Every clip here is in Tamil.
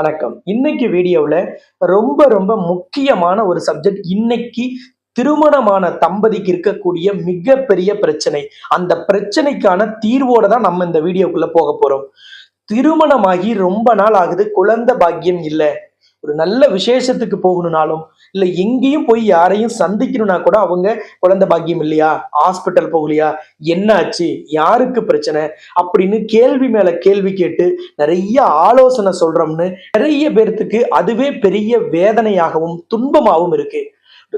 வணக்கம். இன்னைக்கு வீடியோவில் ரொம்ப ரொம்ப முக்கியமான ஒரு சப்ஜெக்ட் இன்னைக்கு திருமணமான தம்பதிக்கு இருக்கக்கூடிய மிகப்பெரிய பிரச்சனை. அந்த பிரச்சனைக்கான தீர்வோட தான் நம்ம இந்த வீடியோக்குள்ள போக போறோம். திருமணமாகி ரொம்ப நாள் ஆகுது குழந்தை பாக்கியம் இல்லை. ஒரு நல்ல விசேஷத்துக்கு போகணும்னாலும் இல்லை எங்கேயும் போய் யாரையும் சந்திக்கணும்னா கூட அவங்க குழந்தை பாக்கியம் இல்லையா? ஹாஸ்பிட்டல் போகலையா? என்ன ஆச்சு? யாருக்கு பிரச்சனை? அப்படின்னு கேள்வி மேல கேள்வி கேட்டு நிறைய ஆலோசனை சொல்றோம்னு நிறைய பேர்த்துக்கு அதுவே பெரிய வேதனையாகவும் துன்பமாகவும் இருக்கு.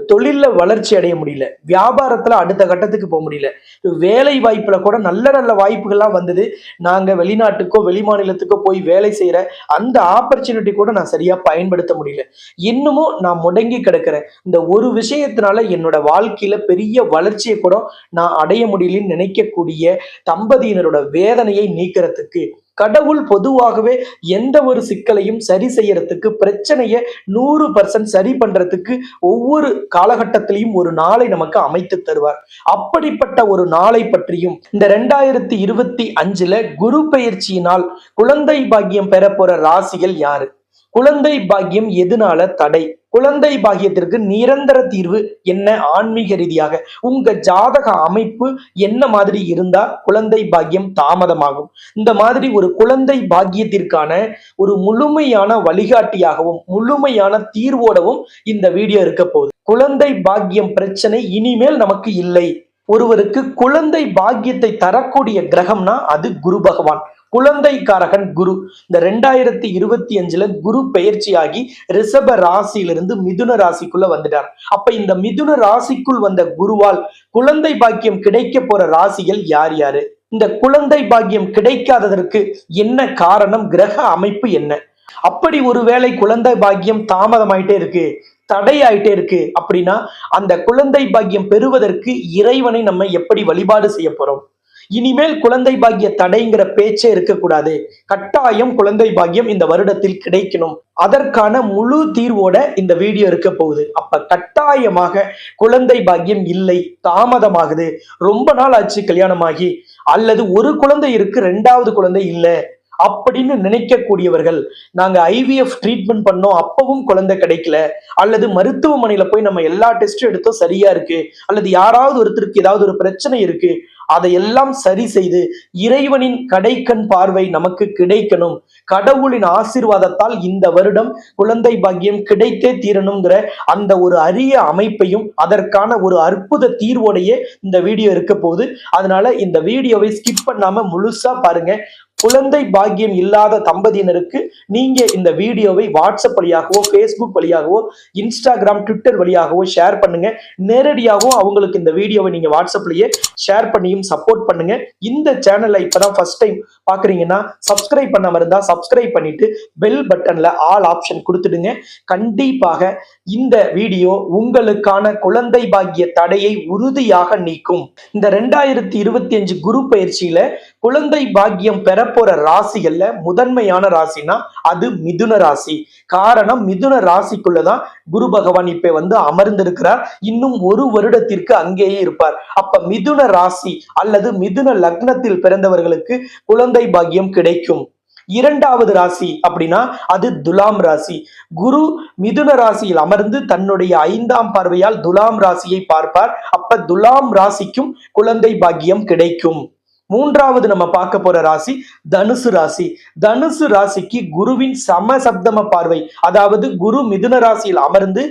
தொழிலில் வளர்ச்சி அடைய முடியல. வியாபாரத்துல அடுத்த கட்டத்துக்கு போக முடியல. வேலை வாய்ப்புல கூட நல்ல நல்ல வாய்ப்புகள்லாம் வந்தது. நாங்க வெளிநாட்டுக்கோ வெளி மாநிலத்துக்கோ போய் வேலை செய்யற அந்த ஆப்பர்ச்சுனிட்டி கூட நான் சரியா பயன்படுத்த முடியல. இன்னமும் நான் முடங்கி கிடக்கிறேன். இந்த ஒரு விஷயத்தினால என்னோட வாழ்க்கையில பெரிய வளர்ச்சியை கூட நான் அடைய முடியலன்னு நினைக்கக்கூடிய தம்பதியினரோட வேதனையை நீக்கிறதுக்கு கடவுள் பொதுவாகவே எந்த ஒரு சிக்கலையும் சரி செய்யறதுக்கு பிரச்சனையை நூறு பர்சன்ட் சரி பண்றதுக்கு ஒவ்வொரு காலகட்டத்திலையும் ஒரு நாளை நமக்கு அமைத்து தருவார். அப்படிப்பட்ட ஒரு நாளை பற்றியும் இந்த ரெண்டாயிரத்தி இருபத்தி அஞ்சுல குரு பயிற்சியினால் குழந்தை பாக்கியம் பெற போற ராசிகள் யாரு? குழந்தை பாக்கியம் எதனால தடை? குழந்தை பாக்கியத்திற்கு நிரந்தர தீர்வு என்ன? ஆன்மீக ரீதியாக. உங்க ஜாதக அமைப்பு என்ன மாதிரி இருந்தா குழந்தை பாக்கியம் தாமதமாகும். இந்த மாதிரி ஒரு குழந்தை பாக்கியத்திற்கான ஒரு முழுமையான வழிகாட்டியாகவும் முழுமையான தீர்வோடவும் இந்த வீடியோ இருக்க போகுது. குழந்தை பாக்கியம் பிரச்சனை இனிமேல் நமக்கு இல்லை. ஒருவருக்கு குழந்தை பாக்கியத்தை தரக்கூடிய கிரகம்னா அது குரு பகவான். குழந்தைக்காரகன் குரு. இந்த ரெண்டாயிரத்தி இருபத்தி அஞ்சுல குரு பெயர்ச்சியாகி ரிஷப ராசியிலிருந்து மிதுன ராசிக்குள்ள வந்துட்டார். அப்ப இந்த மிதுன ராசிக்குள் வந்த குருவால் குழந்தை பாக்கியம் கிடைக்க போற ராசிகள் யார் யாரு? இந்த குழந்தை பாக்கியம் கிடைக்காததற்கு என்ன காரணம்? கிரக அமைப்பு என்ன? அப்படி ஒருவேளை குழந்தை பாக்கியம் தாமதமாயிட்டே இருக்கு தடையாயிட்டே இருக்கு அப்படின்னா அந்த குழந்தை பாக்கியம் பெறுவதற்கு இறைவனை நம்ம எப்படி வழிபாடு செய்ய போறோம்? இனிமேல் குழந்தை பாக்கிய தடைங்கிற பேச்சே இருக்கக்கூடாது. கட்டாயம் குழந்தை பாக்கியம் இந்த வருடத்தில் கிடைக்கணும். அதற்கான முழு தீர்வோட இந்த வீடியோ இருக்க போகுது. அப்ப கட்டாயமாக குழந்தை பாக்கியம் இல்லை தாமதமாகுது. ரொம்ப நாள் ஆச்சு கல்யாணமாகி. அல்லது ஒரு குழந்தை இருக்கு ரெண்டாவது குழந்தை இல்லை அப்படின்னு நினைக்கக்கூடியவர்கள் நாங்க ஐவிஎஃப் ட்ரீட்மெண்ட் பண்ணோம் அப்பவும் குழந்தை கிடைக்கல. அல்லது மருத்துவமனையில போய் நம்ம எல்லா டெஸ்டும் எடுத்தோம் சரியா இருக்கு. அல்லது யாராவது ஒருத்தருக்கு ஏதாவது ஒரு பிரச்சனை இருக்கு அதையெல்லாம் சரி செய்து இறைவனின் கடைக்கண் பார்வை நமக்கு கிடைக்கணும். கடவுளின் ஆசீர்வாதத்தால் இந்த வருடம் குழந்தை பாக்கியம் கிடைத்தே தீரணுங்கிற அந்த ஒரு அரிய அமைப்பையும் அதற்கான ஒரு அற்புத தீர்வோடையே இந்த வீடியோ இருக்க போகுது. அதனால இந்த வீடியோவை ஸ்கிப் பண்ணாம முழுசா பாருங்க. குழந்தை பாக்கியம் இல்லாத தம்பதியினருக்கு நீங்க இந்த வீடியோவை வாட்ஸ்அப் வழியாகவோ ஃபேஸ்புக் வழியாகவோ இன்ஸ்டாகிராம் ட்விட்டர் வழியாகவோ ஷேர் பண்ணுங்க. நேரடியாகவும் அவங்களுக்கு இந்த வீடியோவை நீங்க வாட்ஸ்அப்லயே ஷேர் பண்ணியும் சப்போர்ட் பண்ணுங்க. இந்த சேனலை இப்பதான் ஃபர்ஸ்ட் டைம் பாக்குறீங்கன்னா சப்ஸ்கிரைப் பண்ணாம இருந்தா சப்ஸ்கிரைப் பண்ணிட்டு பெல் பட்டன்ல ஆல் ஆப்ஷன் கொடுத்துடுங்க. கண்டிப்பாக இந்த வீடியோ உங்களுக்கான குழந்தை பாக்கிய தடையை உறுதியாக நீக்கும். இந்த ரெண்டாயிரத்தி இருபத்தி அஞ்சு குரு பயிற்சியில குழந்தை பாக்கியம் பெறப்போற ராசிகள்ல முதன்மையான ராசினா அது மிதுன ராசி. காரணம் மிதுன ராசிக்குள்ளதான் குரு பகவான் இப்ப வந்து அமர்ந்திருக்கிறார். இன்னும் ஒரு வருடத்திற்கு அங்கேயே இருப்பார். அப்ப மிதுன ராசி அல்லது மிதுன லக்னத்தில் பிறந்தவர்களுக்கு குழந்தை பாக்கியம் கிடைக்கும். இரண்டாவது ராசி அப்படின்னா அது துலாம் ராசி. குரு மிதுன ராசியில் அமர்ந்து தன்னுடைய ஐந்தாம் பார்வையால் துலாம் ராசியை பார்ப்பார். அப்ப துலாம் ராசிக்கும் குழந்தை பாக்கியம் கிடைக்கும். மூன்றாவது நம்ம பார்க்க போற ராசி தனுசு ராசி. தனுசு ராசிக்கு குருவின் சமசப்தம பார்வை. அதாவது குரு மிதுன ராசியில் அமர்ந்து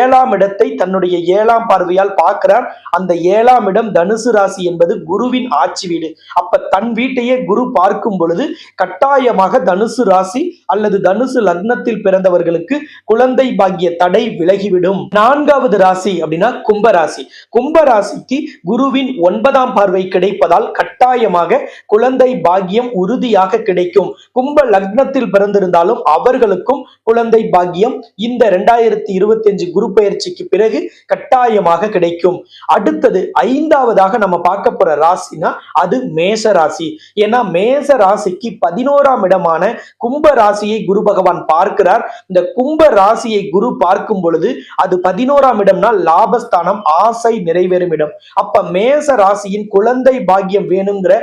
ஏழாம் இடத்தை தன்னுடைய ஏழாம் பார்வையால் பார்க்கிறார். அந்த ஏழாம் இடம் தனுசு ராசி என்பது குருவின் ஆட்சி வீடு. அப்ப தன் வீட்டையே குரு பார்க்கும் பொழுது கட்டாயமாக தனுசு ராசி அல்லது தனுசு லக்னத்தில் பிறந்தவர்களுக்கு குழந்தை பாக்கிய தடை விலகிவிடும். நான்காவது ராசி அப்படின்னா கும்பராசி கும்பராசிக்கு குருவின் ஒன்பதாம் பார்வை கிடைப்பதால் கட்டாய நிச்சயமாக குழந்தை பாக்கியம் உறுதியாக கிடைக்கும். கும்ப லக்னத்தில் பிறந்திருந்தாலும் அவர்களுக்கும் குழந்தை பாக்கியம் இந்த இரண்டாயிரத்தி இருபத்தி அஞ்சு குரு பயிற்சிக்கு பிறகு கட்டாயமாக கிடைக்கும். அடுத்தது ஐந்தாவதாக நம்ம பார்க்க போற ராசினா அது மேச ராசி. ஏன்னா மேச ராசிக்கு பதினோராம் இடமான கும்ப ராசியை குரு பகவான் பார்க்கிறார். இந்த கும்ப ராசியை குரு பார்க்கும் பொழுது அது பதினோராம் இடம்னா லாபஸ்தானம் ஆசை நிறைவேறும் இடம். அப்ப மேச ராசியின் குழந்தை பாக்கியம் வேணும் வேணுங்கிற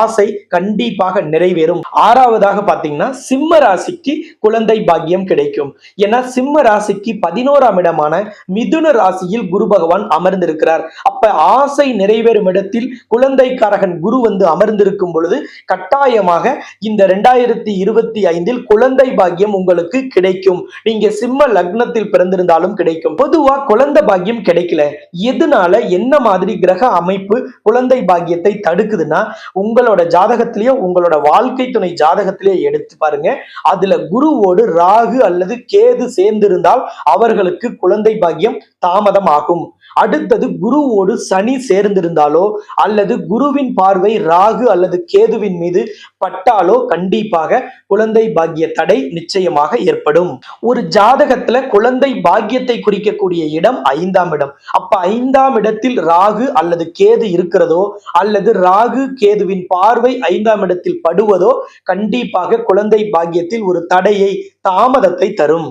ஆசை கண்டிப்பாக நிறைவேறும். ஆறாவதாக பாத்தீங்கன்னா சிம்ம ராசிக்கு குழந்தை பாக்கியம் கிடைக்கும். ஏன்னா சிம்ம ராசிக்கு பதினோராம் இடமான மிதுன ராசியில் குரு பகவான் அமர்ந்திருக்கிறார். அப்ப ஆசை நிறைவேறும் இடத்தில் குழந்தைக்காரகன் குரு வந்து அமர்ந்திருக்கும் பொழுது கட்டாயமாக இந்த ரெண்டாயிரத்தி இருபத்தி ஐந்தில் குழந்தை பாக்கியம் உங்களுக்கு கிடைக்கும். நீங்க சிம்ம லக்னத்தில் பிறந்திருந்தாலும் கிடைக்கும். பொதுவா குழந்தை பாக்கியம் கிடைக்கல. எதனால? என்ன மாதிரி கிரக அமைப்பு குழந்தை பாக்கியத்தை தடுக்குதுன்னா உங்களோட ஜாதகத்திலேயோ உங்களோட வாழ்க்கை துணை ஜாதகத்திலேயே எடுத்து பாருங்க. அதுல குருவோடு ராகு அல்லது கேது சேர்ந்திருந்தால் அவர்களுக்கு குழந்தை பாக்கியம் தாமதம் ஆகும் அடுத்தது குருவோடு சனி சேர்ந்திருந்தாலோ அல்லது குருவின் பார்வை ராகு அல்லது கேதுவின் மீது பட்டாலோ கண்டிப்பாக குழந்தை பாக்கிய தடை நிச்சயமாக ஏற்படும். ஒரு ஜாதகத்துல குழந்தை பாக்கியத்தை குறிக்கக்கூடிய இடம் ஐந்தாம் இடம். அப்ப ஐந்தாம் இடத்தில் ராகு அல்லது கேது இருக்கிறதோ அல்லது ராகு கேதுவின் பார்வை ஐந்தாம் இடத்தில் படுவதோ கண்டிப்பாக குழந்தை பாக்கியத்தில் ஒரு தடையை தாமதத்தை தரும்.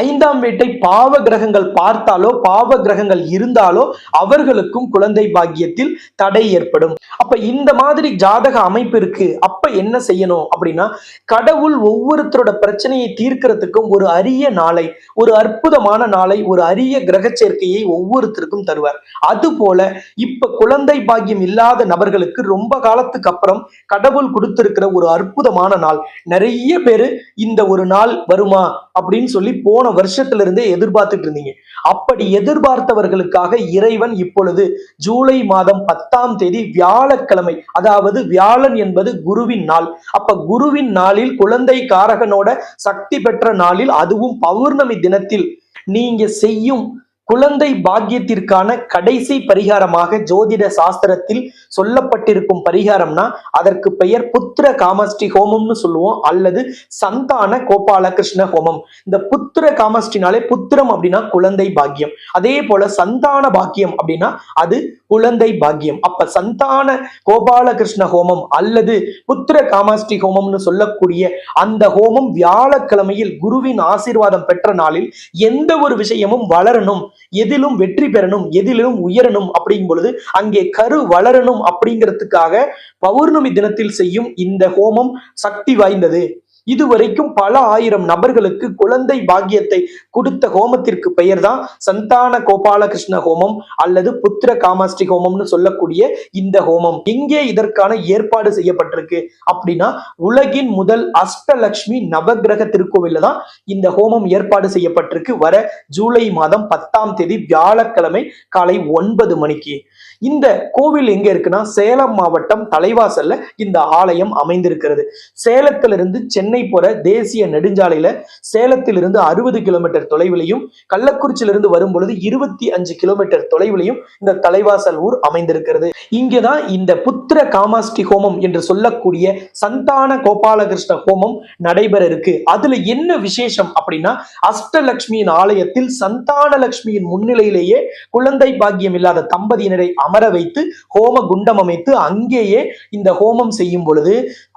ஐந்தாம் வீட்டை பாவ கிரகங்கள் பார்த்தாலோ பாவ கிரகங்கள் இருந்தாலோ அவர்களுக்கும் குழந்தை பாக்கியத்தில் தடை ஏற்படும். அப்ப இந்த மாதிரி ஜாதக அமைப்பு இருக்கு. அப்ப என்ன செய்யணும் அப்படின்னா கடவுள் ஒவ்வொருத்தரோட பிரச்சனையை தீர்க்கிறதுக்கும் ஒரு அரிய நாளை ஒரு அற்புதமான நாளை ஒரு அரிய கிரக சேர்க்கையை ஒவ்வொருத்தருக்கும் தருவார். அது போல இப்ப குழந்தை பாக்கியம் இல்லாத நபர்களுக்கு ரொம்ப காலத்துக்கு அப்புறம் கடவுள் கொடுத்திருக்கிற ஒரு அற்புதமான நாள். நிறைய பேரு இந்த ஒரு நாள் வருமா அப்படின்னு சொல்லி போன வருஷத்துல இருந்தே எதிர்பார்த்துட்டு இருந்தீங்க. அப்படி எதிர்பார்த்தவர்களுக்காக இறைவன் இப்பொழுது ஜூலை மாதம் பத்தாம் தேதி வியாழக்கிழமை அதாவது வியாழன் என்பது குருவின் நாள். அப்ப குருவின் நாளில் குழந்தை காரகனோட சக்தி பெற்ற நாளில் அதுவும் பௌர்ணமி தினத்தில் நீங்க செய்யும் குழந்தை பாக்கியத்திற்கான கடைசி பரிகாரமாக ஜோதிட சாஸ்திரத்தில் சொல்லப்பட்டிருக்கும் பரிகாரம்னா அதற்கு பெயர் புத்திர காமஸ்டி ஹோமம்னு சொல்லுவோம் அல்லது சந்தான கோபால கிருஷ்ண ஹோமம். இந்த புத்திர காமஸ்டினாலே புத்திரம் அப்படின்னா குழந்தை பாக்கியம். அதே போல சந்தான பாக்கியம் அப்படின்னா அது குழந்தை பாக்கியம். அப்ப சந்தான கோபால கிருஷ்ண ஹோமம் அல்லது புத்திர காமாஷ்டி ஹோமம்னு சொல்லக்கூடிய அந்த ஹோமம் வியாழக்கிழமையில் குருவின் ஆசீர்வாதம் பெற்ற நாளில் எந்த ஒரு விஷயமும் வளரணும். எதிலும் வெற்றி பெறணும் எதிலும் உயரணும் அப்படிங்கும் பொழுது அங்கே கரு வளரணும் அப்படிங்கிறதுக்காக பௌர்ணமி தினத்தில் செய்யும் இந்த ஹோமம் சக்தி வாய்ந்தது. இதுவரைக்கும் பல ஆயிரம் நபர்களுக்கு குழந்தை பாக்கியத்தை கொடுத்த ஹோமத்திற்கு பெயர் தான் சந்தான கோபாலகிருஷ்ண ஹோமம் அல்லது புத்திர காமாஷ்டி ஹோமம்னு சொல்லக்கூடிய இந்த ஹோமம். எங்கே இதற்கான ஏற்பாடு செய்யப்பட்டிருக்கு அப்படின்னா உலகின் முதல் அஷ்டலக்ஷ்மி நவகிரக திருக்கோவில்ல தான் இந்த ஹோமம் ஏற்பாடு செய்யப்பட்டிருக்கு. வர ஜூலை மாதம் பத்தாம் தேதி வியாழக்கிழமை காலை ஒன்பது மணிக்கு. இந்த கோவில் எங்க இருக்குன்னா சேலம் மாவட்டம் தலைவாசல்ல இந்த ஆலயம் அமைந்திருக்கிறது. சேலத்திலிருந்து சென்னை சென்னை போற தேசிய நெடுஞ்சாலையில சேலத்திலிருந்து அறுபது கிலோமீட்டர் தொலைவிலையும் கள்ளக்குறிச்சியிலிருந்து வரும் பொழுது இருபத்தி அஞ்சு கிலோமீட்டர் தொலைவிலையும் இந்த தலைவாசல் ஊர் அமைந்திருக்கிறது. இங்கேதான் இந்த புத்திர காமாஷ்டி ஹோமம் என்று சொல்லக்கூடிய சந்தான கோபாலகிருஷ்ண ஹோமம் நடைபெற இருக்கு. அதுல என்ன விசேஷம் அப்படின்னா அஷ்டலட்சுமியின் ஆலயத்தில் சந்தான லட்சுமியின் முன்னிலையிலேயே குழந்தை பாக்கியம் இல்லாத தம்பதியினரை அமர வைத்து ஹோம குண்டம் அமைத்து அங்கேயே இந்த ஹோமம் செய்யும் பொழுது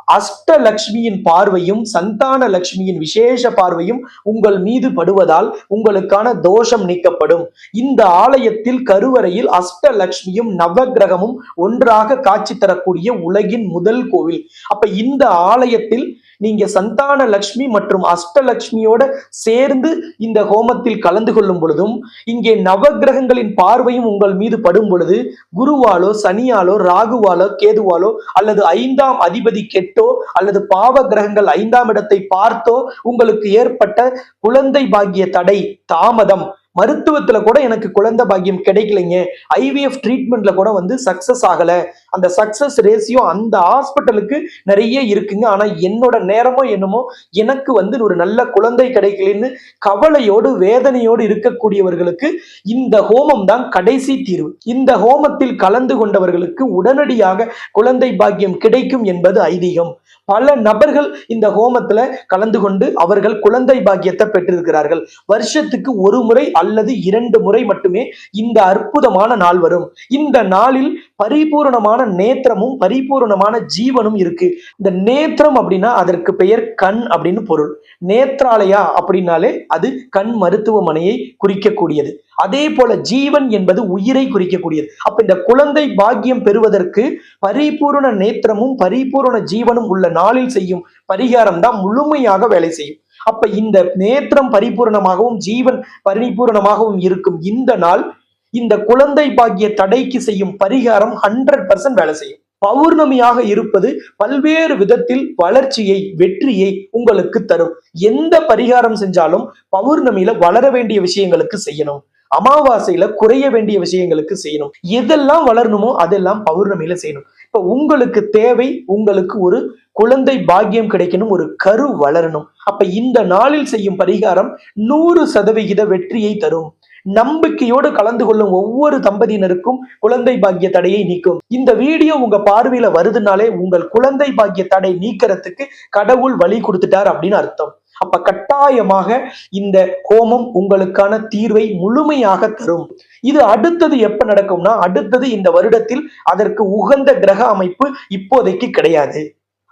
அஷ்டலக்ஷ்மியின் பார்வையும் சந்தான லக்ஷ்மியின் விசேஷ பார்வையும் உங்கள் மீது படுவதால் உங்களுக்கான தோஷம் நீக்கப்படும். இந்த ஆலயத்தில் கருவறையில் அஷ்டலக்ஷ்மியும் நவகிரகமும் ஒன்றாக காட்சி தரக்கூடிய உலகின் முதல் கோவில். அப்ப இந்த ஆலயத்தில் நீங்க சந்தான லக்ஷ்மி மற்றும் அஷ்டலக்ஷ்மியோட சேர்ந்து இந்த ஹோமத்தில் கலந்து கொள்ளும் பொழுதும் இங்கே நவகிரகங்களின் பார்வையும் உங்கள் மீது படும் பொழுது குருவாலோ சனியாலோ ராகுவாலோ கேதுவாலோ அல்லது ஐந்தாம் அதிபதி கெட்டோ அல்லது பாவ கிரகங்கள் ஐந்தாம் இடத்தை பார்த்தோ உங்களுக்கு ஏற்பட்ட குழந்தை பாகிய தடை தாமதம் மருத்துவத்துல கூட எனக்கு குழந்தை பாக்கியம் கிடைக்கலைங்க. ஐவிஎஃப் ட்ரீட்மெண்ட்ல கூட வந்து சக்சஸ் ஆகல. அந்த சக்சஸ் ரேசியோ அந்த ஹாஸ்பிட்டலுக்கு நிறைய இருக்குங்க. ஆனா என்னோட நேரமோ என்னமோ எனக்கு வந்து ஒரு நல்ல குழந்தை கிடைக்கலன்னு கவலையோடு வேதனையோடு இருக்கக்கூடியவர்களுக்கு இந்த ஹோமம் தான் கடைசி தீர்வு. இந்த ஹோமத்தில் கலந்து கொண்டவர்களுக்கு உடனடியாக குழந்தை பாக்கியம் கிடைக்கும் என்பது ஐதீகம். பல நபர்கள் இந்த ஹோமத்துல கலந்து கொண்டு அவர்கள் குழந்தை பாக்கியத்தை பெற்றிருக்கிறார்கள். வருஷத்துக்கு ஒரு முறை அல்லது இரண்டு முறை மட்டுமே இந்த அற்புதமான நாள் வரும். இந்த நாளில் பரிபூரணமான நேத்திரமும் பரிபூரணமான ஜீவனும் இருக்கு. இந்த நேத்திரம் அப்படின்னா அதற்கு பெயர் கண் அப்படின்னு பொருள். நேத்ராலயா அப்படின்னாலே அது கண் மருத்துவமனையை குறிக்கக்கூடியது. அதே போல ஜீவன் என்பது உயிரை குறிக்கக்கூடியது. அப்ப இந்த குழந்தை பாக்கியம் பெறுவதற்கு பரிபூரண நேத்திரமும் பரிபூரண ஜீவனும் உள்ள நாளில் செய்யும் பரிகாரம் தான் முழுமையாக வேலை செய்யும். அப்ப இந்த நேத்திரம் பரிபூரணமாகவும் ஜீவன் பரிபூரணமாகவும் இருக்கும் இந்த நாள் இந்த குழந்தை பாக்கிய தடைக்கு செய்யும் பரிகாரம் ஹண்ட்ரட் பர்சன்ட் வேலை செய்யும். பௌர்ணமியாக இருப்பது பல்வேறு விதத்தில் வளர்ச்சியை வெற்றியை உங்களுக்கு தரும். எந்த பரிகாரம் செஞ்சாலும் பௌர்ணமியில வளர வேண்டிய விஷயங்களுக்கு செய்யணும். அமாவாசையில குறைய வேண்டிய விஷயங்களுக்கு செய்யணும். எதெல்லாம் வளரணுமோ அதெல்லாம் பௌர்ணமியில செய்யணும். இப்ப உங்களுக்கு தேவை உங்களுக்கு ஒரு குழந்தை பாக்கியம் கிடைக்கணும் ஒரு கரு வளரணும். அப்ப இந்த நாளில் செய்யும் பரிகாரம் நூறு சதவிகித வெற்றியை தரும். நம்பிக்கையோடு கலந்து கொள்ளும் ஒவ்வொரு தம்பதியினருக்கும் குழந்தை பாக்கிய தடையை நீக்கும். இந்த வீடியோ உங்க பார்வையில வருதுனாலே உங்கள் குழந்தை பாக்கிய தடை நீக்கிறதுக்கு கடவுள் வழி கொடுத்துட்டார் அப்படின்னு அர்த்தம். அப்ப கட்டாயமாக இந்த ஹோமம் உங்களுக்கான தீர்வை முழுமையாக தரும். இது அடுத்தது எப்ப நடக்கும்னா அடுத்தது இந்த வருடத்தில் அதற்கு உகந்த கிரக அமைப்பு இப்போதைக்கு கிடையாது.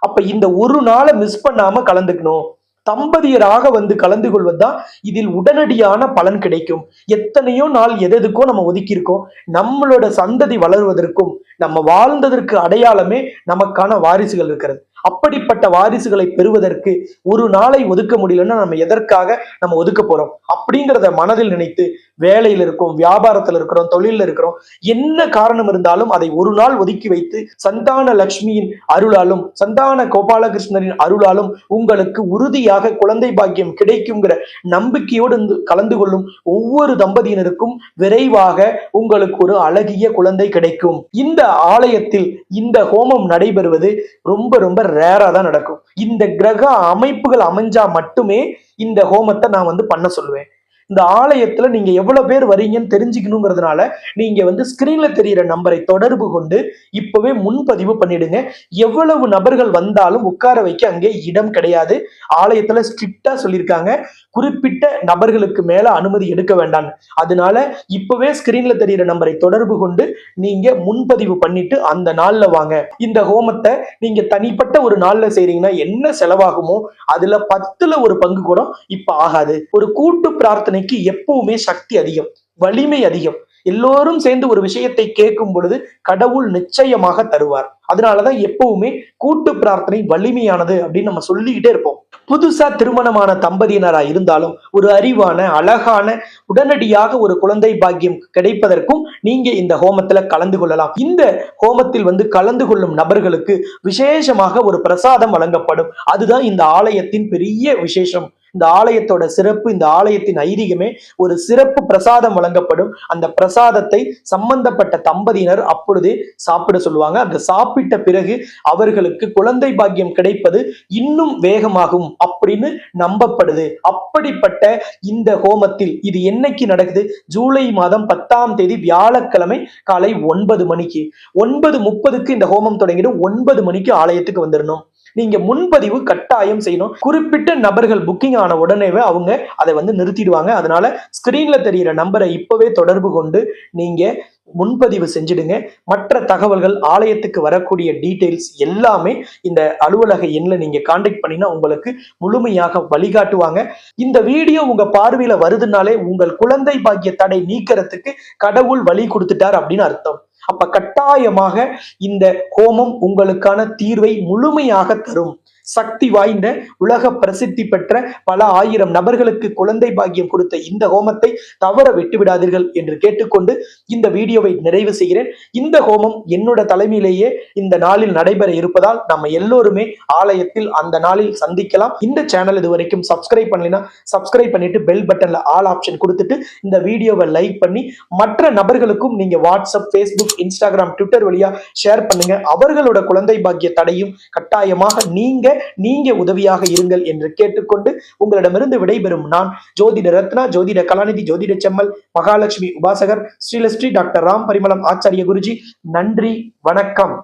அப்ப இந்த ஒரு நாளை மிஸ் பண்ணாம கலந்துக்கணும். தம்பதியராக வந்து கலந்து கொள்வதுதான் இதில் உடனடியான பலன் கிடைக்கும். எத்தனையோ நாள் எதெதுக்கோ நம்ம ஒதுக்கியிருக்கோம். நம்மளோட சந்ததி வளருவதற்கும் நம்ம வாழ்ந்ததற்கு அடையாளமே நமக்கான வாரிசுகள் இருக்கிறது. அப்படிப்பட்ட வாரிசுகளை பெறுவதற்கு ஒரு நாளை ஒதுக்க முடியலன்னா நம்ம எதற்காக நம்ம ஒதுக்க போறோம்? அப்படிங்கிறத மனதில் நினைத்து வேலையில் இருக்கோம் வியாபாரத்தில் இருக்கிறோம் தொழிலில் இருக்கிறோம் என்ன காரணம் இருந்தாலும் அதை ஒரு நாள் ஒதுக்கி வைத்து சந்தான லட்சுமியின் அருளாலும் சந்தான கோபாலகிருஷ்ணரின் அருளாலும் உங்களுக்கு உறுதியாக குழந்தை பாக்கியம் கிடைக்குங்கிற நம்பிக்கையோடு கலந்து கொள்ளும் ஒவ்வொரு தம்பதியினருக்கும் விரைவாக உங்களுக்கு ஒரு அழகிய குழந்தை கிடைக்கும். இந்த ஆலயத்தில் இந்த ஹோமம் நடைபெறுவது ரொம்ப ரொம்ப ரேரா தான் நடக்கும். இந்த கிரக அமைப்புகள் அமைஞ்சா மட்டுமே இந்த ஹோமத்தை நான் வந்து பண்ண சொல்லுவேன். இந்த ஆலயத்துல நீங்க எவ்வளவு பேர் வரீங்கன்னு தெரிஞ்சுக்கணுங்கிறதுனால நீங்க வந்து ஸ்கிரீன்ல தெரியிற நம்பரை தொடர்பு கொண்டு இப்பவே முன்பதிவு பண்ணிடுங்க. எவ்வளவு நபர்கள் வந்தாலும் உட்கார வைக்க அங்கே இடம் கிடையாது. ஆலயத்துல ஸ்ட்ரிக்டா சொல்லியிருக்காங்க. குறிப்பிட்ட நபர்களுக்கு மேல அனுமதி எடுக்க வேண்டாம். அதனால இப்பவே ஸ்கிரீன்ல தெரியிற நம்பரை தொடர்பு கொண்டு நீங்க முன்பதிவு பண்ணிட்டு அந்த நாள்ல வாங்க. இந்த ஹோமத்தை நீங்க தனிப்பட்ட ஒரு நாள்ல செய்றீங்கன்னா என்ன செலவாகுமோ அதுல பத்துல ஒரு பங்கு கூட இப்ப ஆகாது. ஒரு கூட்டு பிரார்த்தனை பிரார்த்தனைக்கு எப்பவுமே சக்தி அதிகம் வலிமை அதிகம். எல்லோரும் சேர்ந்து ஒரு விஷயத்தை கேட்கும் பொழுது கடவுள் நிச்சயமாக தருவார். அதனாலதான் எப்பவுமே கூட்டு பிரார்த்தனை வலிமையானது அப்படின்னு நம்ம சொல்லிக்கிட்டே இருப்போம். புதுசா திருமணமான தம்பதியினரா இருந்தாலும் ஒரு அறிவான அழகான உடனடியாக ஒரு குழந்தை பாக்கியம் கிடைப்பதற்கும் நீங்க இந்த ஹோமத்துல கலந்து கொள்ளலாம். இந்த ஹோமத்தில் வந்து கலந்து கொள்ளும் நபர்களுக்கு விசேஷமாக ஒரு பிரசாதம் வழங்கப்படும். அதுதான் இந்த ஆலயத்தின் பெரிய விசேஷம். இந்த ஆலயத்தோட சிறப்பு இந்த ஆலயத்தின் ஐதீகமே ஒரு சிறப்பு பிரசாதம் வழங்கப்படும். அந்த பிரசாதத்தை சம்பந்தப்பட்ட தம்பதியினர் அப்பொழுதே சாப்பிட சொல்லுவாங்க. அந்த சாப்பிட்ட பிறகு அவர்களுக்கு குழந்தை பாக்கியம் கிடைப்பது இன்னும் வேகமாகும் அப்படின்னு நம்பப்படுது. அப்படிப்பட்ட இந்த ஹோமத்தில் இது என்னைக்கு நடக்குது? ஜூலை மாதம் பத்தாம் தேதி வியாழக்கிழமை காலை ஒன்பது மணிக்கு. ஒன்பது முப்பதுக்கு இந்த ஹோமம் தொடங்கிடும். ஒன்பது மணிக்கு ஆலயத்துக்கு வந்துடணும். நீங்க முன்பதிவு கட்டாயம் செய்யணும். குறிப்பிட்ட நபர்கள் புக்கிங் ஆன உடனேவே அவங்க அதை வந்து நிறுத்திடுவாங்க. அதனால ஸ்கிரீன்ல தெரியிற நம்பரை இப்பவே தொடர்பு கொண்டு நீங்க முன்பதிவு செஞ்சிடுங்க. மற்ற தகவல்கள் ஆலயத்துக்கு வரக்கூடிய டீடைல்ஸ் எல்லாமே இந்த அலுவலக எண்ணில் நீங்க காண்டாக்ட் பண்ணினா உங்களுக்கு முழுமையாக வழிகாட்டுவாங்க. இந்த வீடியோ உங்க பார்வையில வருதுனாலே உங்கள் குழந்தை பாக்கிய தடை நீக்கிறதுக்கு கடவுள் வழி கொடுத்துட்டார் அப்படின்னு அர்த்தம். அப்ப கட்டாயமாக இந்த ஹோமம் உங்களுக்கான தீர்வை முழுமையாக தரும். சக்தி வாய்ந்த உலக பிரசித்தி பெற்ற பல ஆயிரம் நபர்களுக்கு குழந்தை பாக்கியம் கொடுத்த இந்த ஹோமத்தை தவற விட்டு விடாதீர்கள் என்று கேட்டுக்கொண்டு இந்த வீடியோவை நிறைவு செய்கிறேன். இந்த ஹோமம் என்னோட தலைமையிலேயே இந்த நாளில் நடைபெற இருப்பதால் நம்ம எல்லோருமே ஆலயத்தில் அந்த நாளில் சந்திக்கலாம். இந்த சேனல் இது வரைக்கும் சப்ஸ்கிரைப் பண்ணலைன்னா சப்ஸ்கிரைப் பண்ணிட்டு பெல் பட்டன்ல ஆல் ஆப்ஷன் கொடுத்துட்டு இந்த வீடியோவை லைக் பண்ணி மற்ற நபர்களுக்கும் நீங்க வாட்ஸ்அப் ஃபேஸ்புக் இன்ஸ்டாகிராம் ட்விட்டர் வழியா ஷேர் பண்ணுங்க. அவர்களோட குழந்தை பாக்கிய தடையும் கட்டாயமாக நீங்க நீங்க உதவியாக இருங்கள் என்று கேட்டுக்கொண்டு உங்களிடமிருந்து விடைபெறும் நான் ஜோதிட ரத்னா ஜோதிட கலாநிதி ஜோதிட செம்மல் மகாலட்சுமி உபாசகர் ஸ்ரீலஸ்ரீ டாக்டர் ராம் பரிமளம் ஆச்சாரிய குருஜி. நன்றி வணக்கம்.